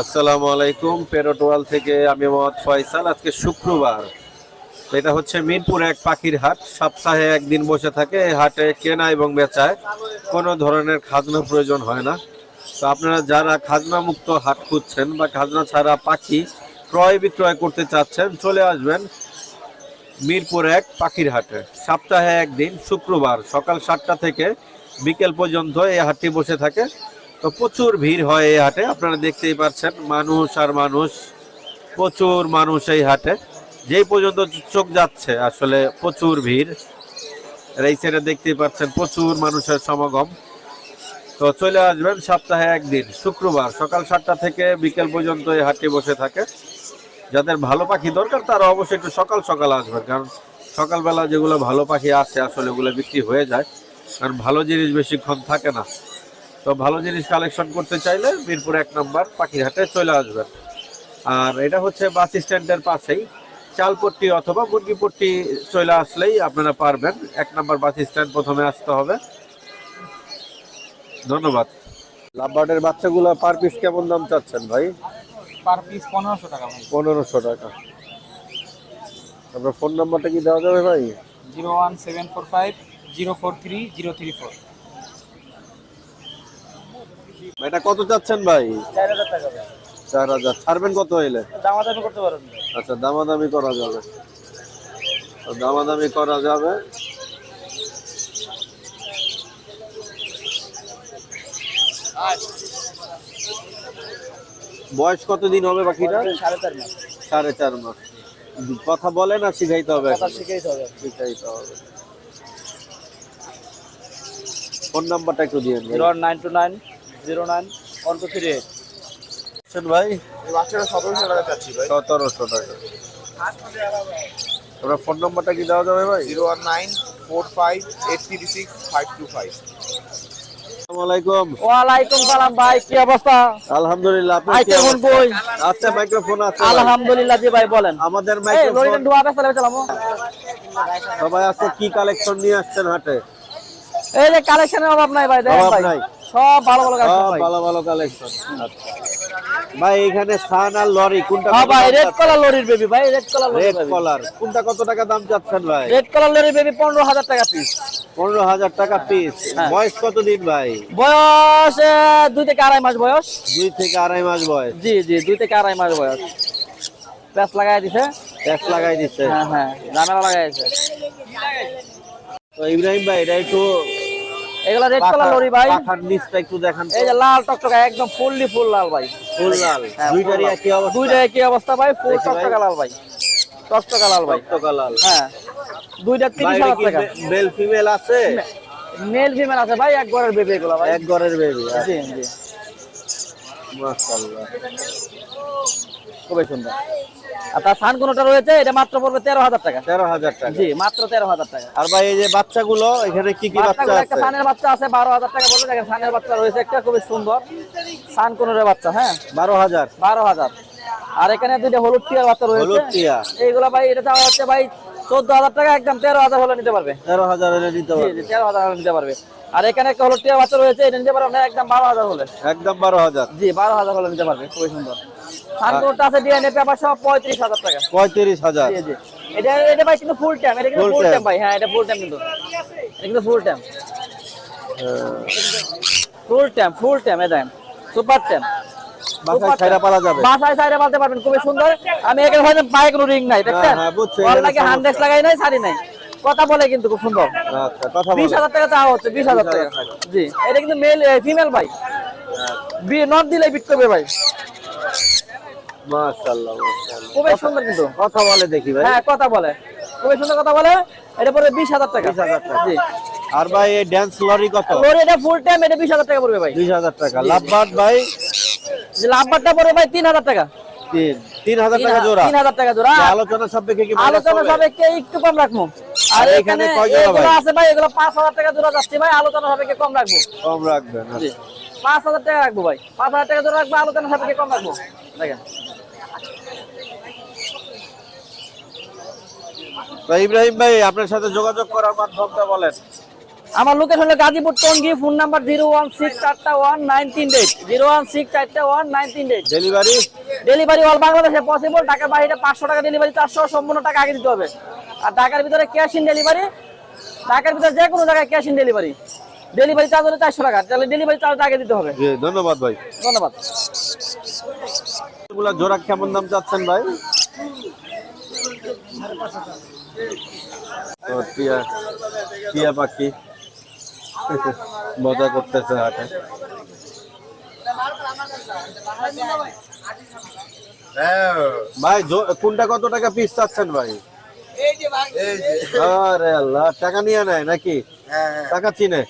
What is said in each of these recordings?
আসসালামু আলাইকুম পেরোটোয়াল থেকে আমি মোহাম্মদ ফয়সাল। আজকে শুক্রবার। এটা হচ্ছে মিরপুর এক পাখির হাট। সপ্তাহে একদিন বসে থাকে হাটে কেনা এবং বেচায়। কোনো ধরনের খাজনা প্রয়োজন হয় না। তো আপনারা যারা খাজনা মুক্ত হাট খুঁজছেন বা খাজনা ছাড়া পাখি ক্রয় বিক্রয় করতে চাচ্ছেন, চলে আসবেন মিরপুর এক পাখির হাটে। সপ্তাহে একদিন, শুক্রবার সকাল সাতটা থেকে বিকেল পর্যন্ত এই হাটটি বসে থাকে। তো প্রচুর ভিড় হয় এই হাটে, আপনারা দেখতেই পাচ্ছেন, মানুষ আর মানুষ, প্রচুর মানুষ এই হাটে। যেই পর্যন্ত চোখ যাচ্ছে, আসলে প্রচুর ভিড়। এই সাইডে দেখতেই পাচ্ছেন, প্রচুর মানুষের সমাগম। তো চলে আসবেন সপ্তাহে একদিন, শুক্রবার, সকাল সাতটা থেকে বিকেল পর্যন্ত এই হাটটি বসে থাকে। যাদের ভালো পাখি দরকার, তারা অবশ্যই একটু সকাল সকাল আসবেন, কারণ সকালবেলা যেগুলো ভালো পাখি আসে, আসলে ওগুলো বিক্রি হয়ে যায়। কারণ ভালো জিনিস বেশিক্ষণ থাকে না। তো ভালো জিনিস কালেকশন করতে চাইলে মিরপুর এক নম্বর পাখির হাটে চলে আসবেন। আর এটা হচ্ছে বাস স্ট্যান্ডের পাশেই। চালপট্টি অথবা মুরগিপট্টি চলে আসলেই আপনারা পারবেন। এক নম্বর বাস স্ট্যান্ড প্রথমে আসতে হবে। ধন্যবাদ। লাভবার্ডের বাচ্চাগুলো পার পিস কেমন দাম চাচ্ছেন ভাই? পার পিস পনেরোশো টাকা ভাই। পনেরোশো টাকা। আপনার ফোন নাম্বারটা কি দেওয়া যাবে ভাই? Zero one seven four five zero four three zero three four. এটা কত চাচ্ছেন ভাই? চার হাজার ছাড়বেন কত হইলে? দামাদামি করতে পারেন আচ্ছা দামাদামি করা যাবে। দামাদামি করা যাবে। বয়স কতদিন হবে বাকিটা? সাড়ে চার মাস। সাড়ে চার মাস। কথা বলে না শিখাইতে হবে কথা হবে। শিখাইতে হবে। ফোন নাম্বারটা একটু দিয়ে nine two nine zero nine one two three eight ভাই সতেরোশো টাকা চাচ্ছি ভাই। সতেরোশো টাকা। আপনার ফোন নাম্বারটা কি দেওয়া যাবে ভাই? Zero one nine four five eight three six five two five. আসসালামু ওয়ালাইকুম সালাম ভাই কি অবস্থা? আলহামদুলিল্লাহ কেমন বই? আচ্ছা মাইক্রোফোন আছে আলহামদুলিল্লাহ জি ভাই বলেন। আমাদের মাইক্রোফোন সবাই আজকে কি কালেকশন নিয়ে আসছেন হাটে? এই যে কালেকশনের অভাব নাই ভাই দেখেন অভাব ভাই। নাই। সব ভালো ভালো কালেকশন সব ভাই। ভালো ভালো কালেকশন ভাই এখানে সান আর লরি কোনটা হ্যাঁ ভাই রেড কলার লরির বেবি ভাই রেড কলার রেড কলার কোনটা কত টাকা দাম চাচ্ছেন ভাই? রেড কলার লরির বেবি পনেরো হাজার টাকা পিস পনেরো হাজার টাকা পিস হ্যাঁ। বয়স কতদিন ভাই? বয়স এ, দুই থেকে আড়াই মাস বয়স। দুই থেকে আড়াই মাস বয়স। জি জি দুই থেকে আড়াই মাস বয়স। প্যাস লাগাই দিছে। ট্যাক্স লাগাই দিচ্ছে হ্যাঁ হ্যাঁ জামেলা লাগাই দিছে। তো ইব্রাহিম ভাই এটা একটু এগুলা রেড কলার লরি ভাই। পাখার নিচটা একটু দেখান এই যে লাল টকটকা একদম ফুললি ফুল লাল ভাই। ফুল লাল। হ্যাঁ, দুইটারই একই অবস্থা? দুইটা একই অবস্থা ভাই ফুল। টকটকা লাল ভাই। টকটকা লাল ভাই। টকটকা লাল। হ্যাঁ। দুইটা তিরিশ বাইরে হাজার কি টাকা। মেল ফিমেল আছে? মেল ফিমেল আছে ভাই এক ঘরের বেবি এগুলা ভাই। এক ঘরের বেবি জি জি। মাশাআল্লাহ। খুবই সুন্দর। আর তার সান কোনটা রয়েছে এটা মাত্র পড়বে তেরো হাজার টাকা। তেরো হাজার টাকা। জি মাত্র তেরো হাজার টাকা। আর ভাই এই যে বাচ্চাগুলো এখানে কি কি বাচ্চা আছে? সানের বাচ্চা আছে বারো হাজার টাকা দেখেন সানের বাচ্চা রয়েছে একটা খুবই সুন্দর। সান কোনের বাচ্চা হ্যাঁ? বারো হাজার। বারো হাজার। আর এখানে দুইটা হলুদ টিয়ার বাচ্চা হলুদ রয়েছে টিয়া। এইগুলা ভাই এটা চাওয়া হচ্ছে ভাই চোদ্দ হাজার টাকা একদম তেরো হাজার হলে নিতে পারবে। তেরো হাজার হলে নিতে পারবে। তেরো হাজার হলে নিতে পারবে। আর এখানে একটা হলুদ টিয়ার বাচ্চা রয়েছে এটা নিতে পারবে না একদম বারো হাজার হলে। একদম বারো হাজার। জি বারো হাজার হলে নিতে পারবে খুবই সুন্দর। সানকোনটা আছে ডিএনএ পেপার সব পঁয়ত্রিশ হাজার টাকা। পঁয়ত্রিশ হাজার। জি জি। এটা এটা ভাই কিন্তু ফুল টাইম এটা কিন্তু ফুল টাইম ভাই। হ্যাঁ এটা ফুল টাইম কিন্তু। এটা কিন্তু full time full time full time এটা সুপার টাইম বাসায় ছাইরা পালা যাবে। বাসায় সাইডে পালতে পারবেন খুবই সুন্দর। আমি এখানে হয়তো পায়ে কোনো রিং নাই দেখছেন? হ্যাঁ, বুঝছি, এখানে লাগে সমস্যা। লাগাই নাই শাড়ি নাই। কথা বলে কিন্তু খুব সুন্দর। আচ্ছা কথা বিশ বলো হাজার টাকা চাওয়া হচ্ছে বিশ হাজার টাকা। জি এটা কিন্তু মেল ফিমেল ভাই। বি নট দিলে বিট করবে ভাই। মাশাআল্লাহ মাশাআল্লাহ। খুবই সুন্দর কিন্তু। কথা বলে দেখি ভাই। হ্যাঁ কথা বলে। খুবই সুন্দর কথা বলে। এটা পড়বে বিশ হাজার টাকা। 20,000 টাকা। জি। আর ভাই এই ড্যান্স লরি কত? লরি এটা ফুল টাইম এটা বিশ হাজার টাকা পড়বে ভাই। দুই হাজার টাকা। লাভবাদ ভাই? যে লাভবারটা পড়বে ভাই তিন হাজার টাকা। তিন তিন হাজার টাকা জোড়া। তিন হাজার টাকা জোড়া। আলোচনা সাপেক্ষে কি আলোচনা সাপেক্ষে একটু কম রাখব। আর এখানে এগুলো আছে ভাই এগুলো টাকা জোড়া যাচ্ছে ভাই আলোচনা সাপেক্ষে কম রাখব। কম রাখবেন জি। পাঁচ হাজার টাকা রাখব ভাই। পাঁচ হাজার টাকা জোড়া রাখব আলোচনা সাপেক্ষে কম রাখব। দেখেন। ইব্রাহিম ভাই আপনার সাথে যোগাযোগ করার মাধ্যমটা বলেন। আমার লোকেশন হলো Gazipur Tongi phone number zero one six চারটা ওয়ান নাইন তিন এইট। জিরো ওয়ান সিক্স চারটা ওয়ান নাইন তিন এইট। ডেলিভারি ডেলিভারি অল বাংলাদেশে পসিবল ঢাকার বাইরে পাঁচশো টাকা ডেলিভারি চারশো সম্পূর্ণ টাকা আগে দিতে হবে। আর ঢাকার ভিতরে ক্যাশ ইন ডেলিভারি ঢাকার ভিতরে যে কোনো জায়গায় cash in delivery delivery charge হলে চারশো টাকা। তাহলে ডেলিভারি চার্জ আগে দিতে হবে। ধন্যবাদ ভাই। ধন্যবাদ। এগুলা জোড়া কেমন দাম চাচ্ছেন ভাই? টিয়া টিয়া পাখি। মজা করতেছে হাটে। ভাই কোনটা কত টাকা পিস চাচ্ছেন ভাই? আরে আল্লাহ টাকা নিয়ে নেয় নাকি? টাকা চিনে?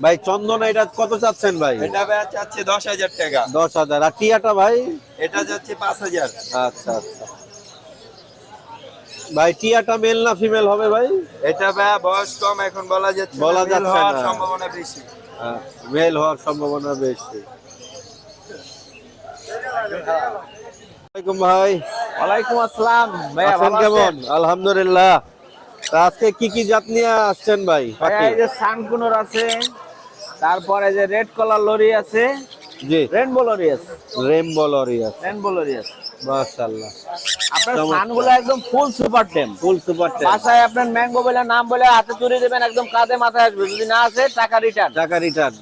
ভাই। চন্দনা এটা কত চাচ্ছেন ভাই? এটা ভাই চাচ্ছে দশ হাজার টাকা। দশ হাজার। আর টিয়াটা ভাই? এটা যাচ্ছে পাঁচ হাজার। আচ্ছা আচ্ছা। ভাই টিয়াটা মেল না ফিমেল হবে ভাই? এটা ভাই বয়স কম এখন বলা যাচ্ছে বলা যাচ্ছে না। সম্ভাবনা বেশি। মেল হওয়ার সম্ভাবনা বেশি। ওয়ালাইকুম ভাই। ওয়ালাইকুম আসসালাম। ভাইয়া ভালো কেমন? আলহামদুলিল্লাহ। আজকে কি কি জাত নিয়ে আসছেন ভাই? এই যে সানকুনোর আছে তারপরে যে রেড কলার লরি আছে জি। রেনবো লরি আছে। রেমবো লরিয়াস রেনবো লরি আছে। মাশাআল্লাহ। আপনার সানগুলো একদম ফুল সুপার টেম ফুল সুপার টেন বাসায় আপনার ম্যাঙ্গো বলে নাম বলে হাতে তুলে দেবেন একদম কাঁধে মাথায় আসবে। যদি না আসে টাকা রিটার্ন টাকা রিটার্ন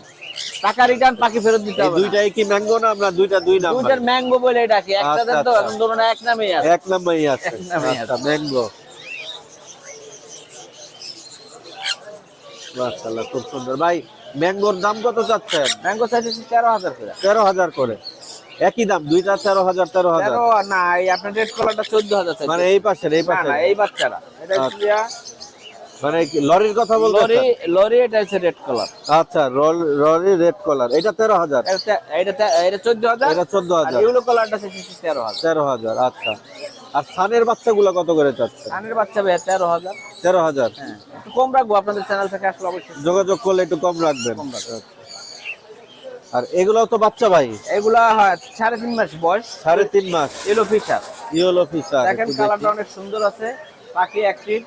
টাকা রিটার্ন পাখি ফেরত দিতে হবে দুইটাই কি ম্যাঙ্গো না আমরা দুইটা দুই নাম দুইটার ম্যাঙ্গো বলে একটা আচ্ছা, দেন তো আচ্ছা। এখন ধরুন এক নামেই আছে। এক নাম্বারই আছে। আচ্ছা ম্যাঙ্গো মাশাআল্লাহ খুব সুন্দর। ভাই ম্যাঙ্গোর দাম কত চাচ্ছেন? ম্যাঙ্গো সাইজ তেরো হাজার করে। তেরো হাজার করে। একই দাম দুইটা তেরো হাজার তেরো হাজার। না এই আপনার রেড কলারটা চোদ্দ হাজার চাইছে। মানে এই পাশের এই না এই বাচ্চারা এটা আচ্ছা। মানে লরির কথা বলতে লরি লরি এটা হচ্ছে রেড কলার আচ্ছা লরি রেড কলার এটা তেরো হাজার। এটা এটা চোদ্দ হাজার। এটা চোদ্দ আর হাজার ইউলো কলারটা হচ্ছে তেরো হাজার। আচ্ছা। আর সানের বাচ্চাগুলো কত করে চাচ্ছে? কানের বাচ্চা হাজার। তেরো হাজার। হ্যাঁ একটু কম রাখব আপনাদের চ্যানেল থেকে আসলে অবশ্যই। যোগাযোগ করলে একটু কম রাখবেন। কম রাখব। আর এগুলো তো বাচ্চা ভাই? এগুলা হয় সাড়ে তিন মাস বয়স। সাড়ে তিন মাস। এলো ফিশার ইয়েলো ফিচার দেখেন কালারটা অনেক সুন্দর আছে পাখি অ্যাক্টিভ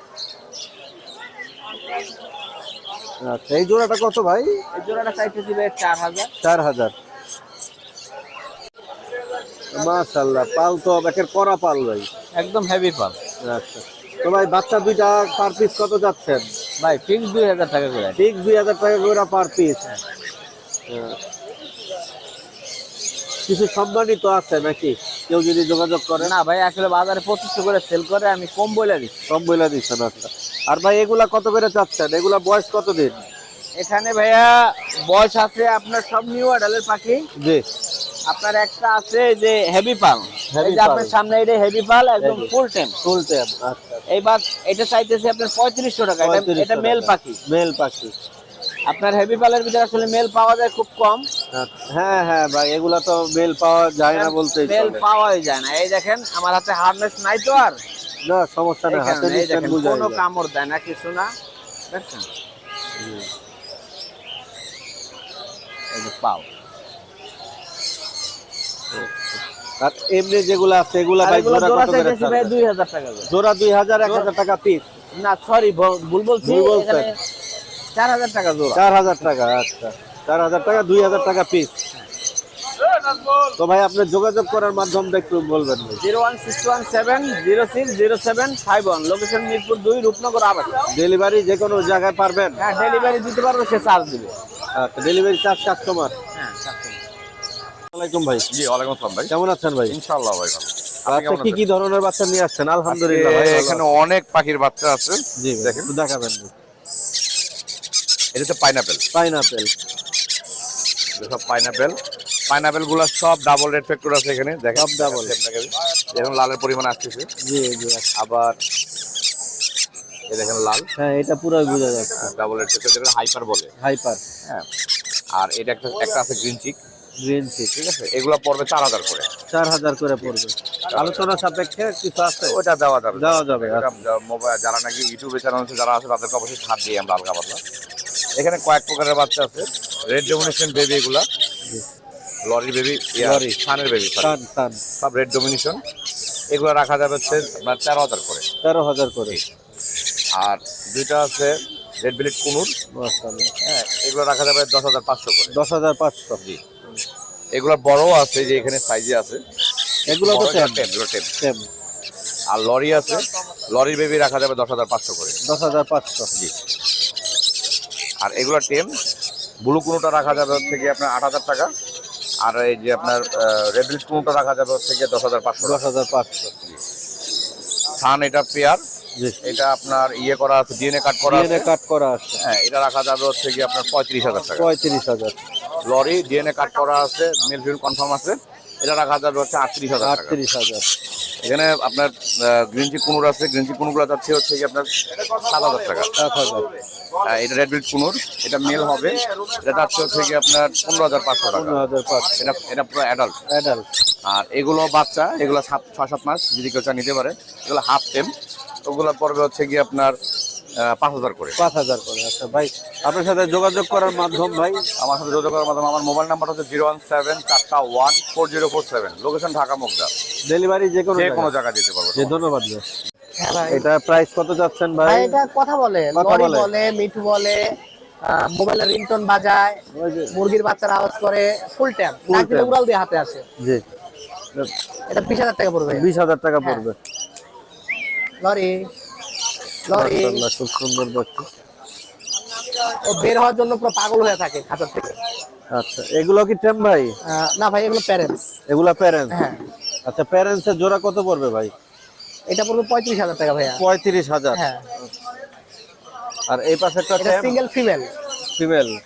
আচ্ছা এই জোড়াটা কত ভাই? এই জোড়াটা চাইতেছি ভাই চার হাজার। চার হাজার। মাশাল্লাহ পাল তো একের করা পাল ভাই। একদম হেভি পাল। আচ্ছা তো ভাই বাচ্চা দুইটা পার পিস কত যাচ্ছেন? ভাই ফিক্স দুই হাজার টাকা করে। ফিক্স দুই হাজার টাকা করে পার পিস কিছু সম্মানিত আছে নাকি? কেউ যদি যোগাযোগ করে। না ভাই আসলে বাজারে পঁচিশশো করে সেল করে আমি কম বলে দিচ্ছি। কম বইলা দিচ্ছেন আচ্ছা। আর ভাই এগুলা কত করে চাচ্ছেন? এগুলা বয়স কত দিন এখানে ভাইয়া বয়স আছে আপনার সব নিউ অ্যাডালের পাখি। জি। আপনার একটা আছে যে হেভি পাল। এই যে আপনার সামনে এটা হেভি পাল একদম ফুল টেম ফুল আচ্ছা। এইবার এটা চাইতেছে আপনার পঁয়ত্রিশশো টাকা। এটা- মেল পাখি। মেল পাখি। আপনার হেভি পালের ভিতরে আসলে মেল পাওয়া যায় খুব কম। আচ্ছা, হ্যাঁ হ্যাঁ ভাই এগুলা তো মেল পাওয়া যায় না বলতে মেল। পাওয়াই যায় না। এই দেখেন আমার হাতে হারনেস নাই তো আর। না সমস্যা নেই হাতে কোনো। কামড় দেয় না কিছু না। দেখছেন? এই যে পাও। আর এমনি যেগুলো আছে এগুলা ভাই জোড়া কত করে ভাই ছাড়বেন? দুই হাজার টাকা জোড়া দুই হাজার এক হাজার টাকা পিস না সরি ভুল বলছি ভুল বলছেন। চার হাজার টাকা জোড়া। চার হাজার টাকা আচ্ছা। চার হাজার টাকা দুই হাজার টাকা পিস তো ভাই আপনি যোগাযোগ করার মাধ্যমটা একটু বলবেন zero one six one seven zero six zero seven five one location Mirpur দুই রূপনগর আবার ডেলিভারি যে কোনো জায়গায় পারবেন? হ্যাঁ ডেলিভারি দিতে পারব সে চার্জ দিবে। আচ্ছা ডেলিভারি চার্জ কাস্টমার হ্যাঁ ভাই। জি ওয়ালাইকুম আসসালাম ভাই। কেমন আছেন ভাই? ইনশাআল্লাহ ভাই ভালো। আচ্ছা কি কি ধরনের বাচ্চা নিয়ে আসছেন? আলহামদুলিল্লাহ ভাই, এখানে অনেক পাখির বাচ্চা আছে। জি দেখেন। দেখাবেন। এটা পাইনাপেল পাইনাপেল সব পাইনাপেল পাইনাপেলগুলো সব ডাবল রেড ফ্যাক্টর আছে এখানে। দেখেন সব দেখুন লালের পরিমাণ আসতেছে। জি জি আবার এই দেখেন লাল। হ্যাঁ এটা পুরোই বোঝা যাচ্ছে। ডাবল রেড ফ্যাক্টর হাইপার বলে। হাইপার হ্যাঁ। আর এটা একটা একটা আছে গ্রিন চিক গ্রিন চিক ঠিক আছে? এগুলো পড়বে চার হাজার করে। চার হাজার করে পড়বে। আলোচনা সাপেক্ষে কিছু আছে? ওটা দেওয়া যাবে। দেওয়া যাবে মোবাইল যারা নাকি ইউটিউবে চ্যানেল আছে যারা আছে তাদেরকে অবশ্যই ছাড় দিই আমরা হালকা পাতলা এখানে কয়েক প্রকারের বাচ্চা আছে। রেড ডোমিনেশন বেবি এগুলা। Lory baby lory. সানের বেবি সব রেড ডোমিনেশন এগুলো রাখা যাবে হচ্ছে আপনার তেরো হাজার করে। তেরো হাজার করে। আর দুইটা আছে রেড বিলিট কুনুর। হ্যাঁ এগুলো রাখা যাবে দশ হাজার পাঁচশো করে। দশ হাজার পাঁচশো। জি। এগুলো বড় আছে যে এখানে সাইজে আছে। এগুলো তো টেম, এগুলো টেম। সেম আর লরি আছে। লরির বেবি রাখা যাবে দশ হাজার পাঁচশো করে। দশ হাজার পাঁচশো। জি। আর এগুলো টেম ব্লু কুনোটা রাখা যাবে হচ্ছে গিয়ে আপনার আট হাজার টাকা আর এই যে আপনার রেড কুনোটা রাখা যাবে হচ্ছে গিয়ে দশ হাজার পাঁচশো দশ হাজার পাঁচশো। সান এটা পেয়ার এটা আপনার ইয়ে করা আছে ডিএনএ কাট করা ডিএনএ কাট করা আছে। হ্যাঁ এটা রাখা যাবে হচ্ছে গিয়ে আপনার পঁয়ত্রিশ হাজার টাকা। পঁয়ত্রিশ হাজার। লরি ডিএনএ কাট করা আছে মেল ফিমেল কনফার্ম আছে এটা রাখা যাবে হচ্ছে আটত্রিশ হাজার আটত্রিশ হাজার। এখানে আপনার গ্রিন চি কুনুর আছে গ্রিন চি কুনুরগুলো যাচ্ছে হচ্ছে কি আপনার সাত হাজার টাকা। এটা রেড বিল কুনুর এটা মেল হবে এটা যাচ্ছে হচ্ছে কি আপনার পনেরো হাজার পাঁচশো টাকা। এটা এটা পুরো অ্যাডাল্ট অ্যাডাল্ট আর এগুলো বাচ্চা এগুলো সাত ছয় সাত মাস যদি কেউ চা নিতে পারে এগুলো হাফ টেম ওগুলো পড়বে হচ্ছে কি আপনার পাঁচ হাজার করে। পাঁচ হাজার করে আচ্ছা ভাই আপনার সাথে যোগাযোগ করার মাধ্যম ভাই? আমার সাথে যোগাযোগ করার মাধ্যমে আমার মোবাইল নাম্বার হচ্ছে জিরো ওয়ান সেভেন চারটা one four zero four seven. Location Dhaka Mugda. Delivery যে কোনো যে কোনো জায়গায় দিতে পারব। ধন্যবাদ হ্যাঁ এটা প্রাইস কত যাচ্ছেন ভাই? ভাই এটা কথা বলে লরি বলে। মিঠু বলে মোবাইলের রিংটোন বাজায় মুরগির বাচ্চার আওয়াজ করে ফুল ট্যাপ নাক উড়াল দিয়ে হাতে আসে। জি। এটা বিশ হাজার টাকা পড়বে। বিশ হাজার টাকা হ্যাঁ। পড়বে। Lory lory. জোড়া কত পড়বে ভাই? এটা পড়বে পঁয়ত্রিশ হাজার টাকা ভাই পঁয়ত্রিশ হাজার? হ্যাঁ। আর এই পাশে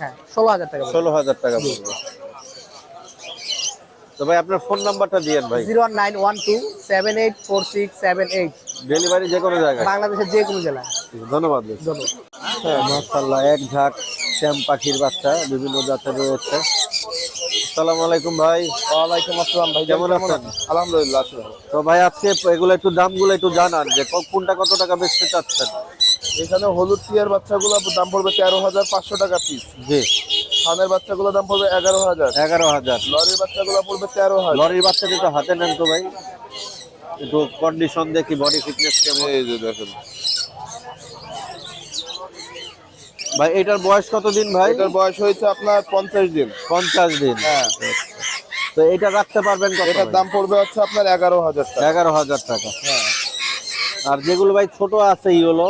হ্যাঁ, ষোলো হাজার টাকা পড়বে। তো ভাই আপনার ফোন নাম্বারটা দিয়ে ভাই। Zero nine one two seven eight four six seven eight. Delivery যে কোনো জায়গায়। বাংলাদেশের যে কোনো জেলায়। ধন্যবাদ ধন্যবাদ। হ্যাঁ এক ঝাঁক শ্যাম পাখির বাচ্চা বিভিন্ন জাতের রয়েছে। আসসালামু আলাইকুম ভাই। ওয়ালাইকুম আসসালাম ভাই কেমন আছেন? আলহামদুলিল্লাহ আছি তো ভাই আজকে এগুলো একটু দামগুলো একটু জানান যে কোনটা কত টাকা বেচতে চাচ্ছেন? এখানে হলুদ টিয়ার বাচ্চাগুলো দাম পড়বে তেরো হাজার পাঁচশো টাকা পিস জি। ধানের বাচ্চাগুলো দাম পড়বে এগারো হাজার। এগারো হাজার। লরির বাচ্চাগুলো পড়বে তেরো হাজার। লরির বাচ্চা একটু হাতে নেন তো ভাই। একটু কন্ডিশন দেখি বডি ফিটনেস কেমন? এই যে দেখেন। ভাই এটার বয়স কত দিন ভাই? এটার বয়স হয়েছে আপনার পঞ্চাশ দিন। পঞ্চাশ দিন। হ্যাঁ। তো এটা রাখতে পারবেন কত এটার দাম পড়বে হচ্ছে আপনার এগারো হাজার টাকা। এগারো হাজার টাকা। হ্যাঁ। আর যেগুলো ভাই ছোট আছে ইয়েলো?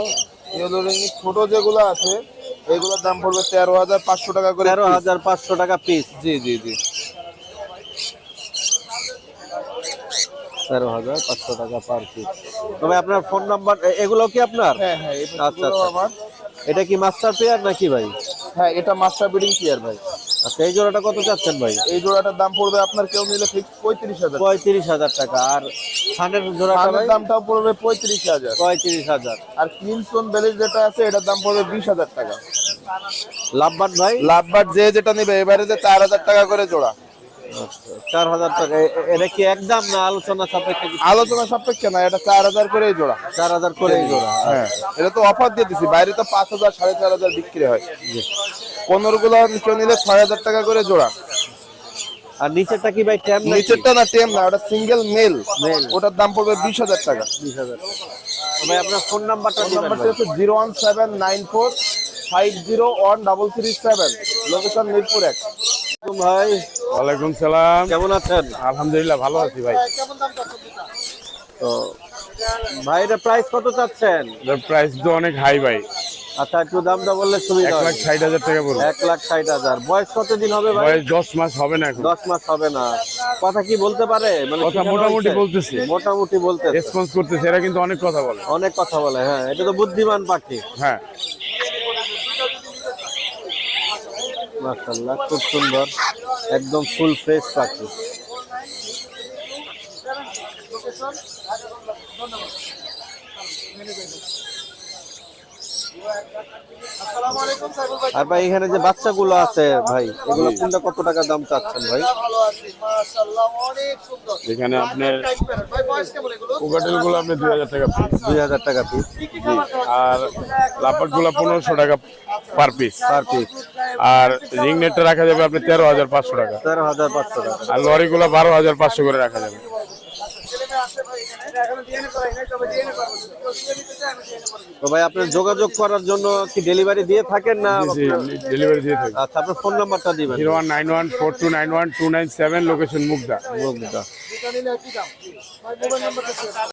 ইয়েলো রিংয়ের ছোট যেগুলো আছে এগুলোর দাম পড়বে তেরো হাজার পাঁচশো টাকা করে তেরো। হাজার পাঁচশো টাকা পিস জি জি জি। তেরো হাজার পাঁচশো টাকা পার পিস তবে আপনার ফোন নাম্বার এগুলো কি আপনার? হ্যাঁ হ্যাঁ আচ্ছা, আচ্ছা। এটা কি মাস্টার পেয়ার নাকি ভাই? হ্যাঁ এটা মাস্টার ব্রিডিং টিয়ার ভাই। আচ্ছা এই জোড়াটা কত চাচ্ছেন ভাই? এই জোড়াটার দাম পড়বে আপনার কেউ নিলে ঠিক পঁয়ত্রিশ হাজার। পঁয়ত্রিশ হাজার টাকা। আর সানের জোড়াটা ধানের ভাই? দামটাও পড়বে পঁয়ত্রিশ হাজার। পঁয়ত্রিশ হাজার। আর ক্রিমসন বেলির যেটা আছে এটার দাম পড়বে বিশ হাজার টাকা। লাভবান ভাই? লাভবার যে যেটা নেবে এবারে যে চার হাজার টাকা করে জোড়া। চার হাজার টাকা। এটা কি একদম না আলোচনা সাপেক্ষে আলোচনা সাপেক্ষে না এটা চার হাজার করেই জোড়া। চার হাজার করে জোড়া হ্যাঁ এটা তো অফার দিয়ে দিছি বাইরে তো পাঁচ হাজার সাড়ে চার হাজার বিক্রি হয়। পনেরো গুলো কেউ নিলে ছয় হাজার টাকা করে জোড়া। আর নিচেরটা কি ভাই ট্যাম নিচেরটা না টেম না ওটা সিঙ্গেল মেল। ওটার দাম পড়বে বিশ হাজার টাকা। বিশ হাজার। ভাই আপনার ফোন নাম্বারটা নাম্বারটা হচ্ছে zero one seven nine four five zero one double three seven location Mirpur এক। ভাই ওয়ালাইকুম সালাম। কেমন আছেন? আলহামদুলিল্লাহ ভালো আছি ভাই। তো ভাই এটা প্রাইস কত চাচ্ছেন? প্রাইস তো অনেক হাই ভাই। আচ্ছা একটু দামটা বললে সুবিধা এক। লাখ ষাট হাজার টাকা পড়বে এক লাখ ষাট হাজার। বয়স কতদিন হবে ভাই? বয়স দশ মাস হবে না দশ মাস হবে না। কথা কি বলতে পারে? মানে কথা মোটামুটি? বলতেছে। মোটামুটি বলতে রেসপন্স করতেছে এরা কিন্তু অনেক কথা বলে। অনেক কথা বলে হ্যাঁ। এটা তো বুদ্ধিমান পাখি। হ্যাঁ। মাশাআল্লাহ খুব সুন্দর। একদম ফুল ফ্রেশ পাখি। আর ভাই এখানে যে বাচ্চাগুলো আছে ভাই এগুলো কোনটা কত টাকা দাম চাচ্ছেন ভাই? এখানে আপনার কোকাটেলগুলো আপনি দুই হাজার টাকা পিস দুই হাজার টাকা পিস আর লাপাটগুলো পনেরোশো টাকা পার পিস পার পিস আর রিং নেটটা রাখা যাবে আপনি তেরো হাজার পাঁচশো টাকা। তেরো হাজার পাঁচশো টাকা। আর লরি গুলো বারো হাজার পাঁচশো করে রাখা যাবে। তো ভাই আপনার যোগাযোগ করার জন্য কি ডেলিভারি দিয়ে থাকেন না ডেলিভারি দিয়ে থাকি। আচ্ছা আপনার ফোন নাম্বারটা দিবেন। Zero one nine one four two nine one two nine seven location Mugda Mugda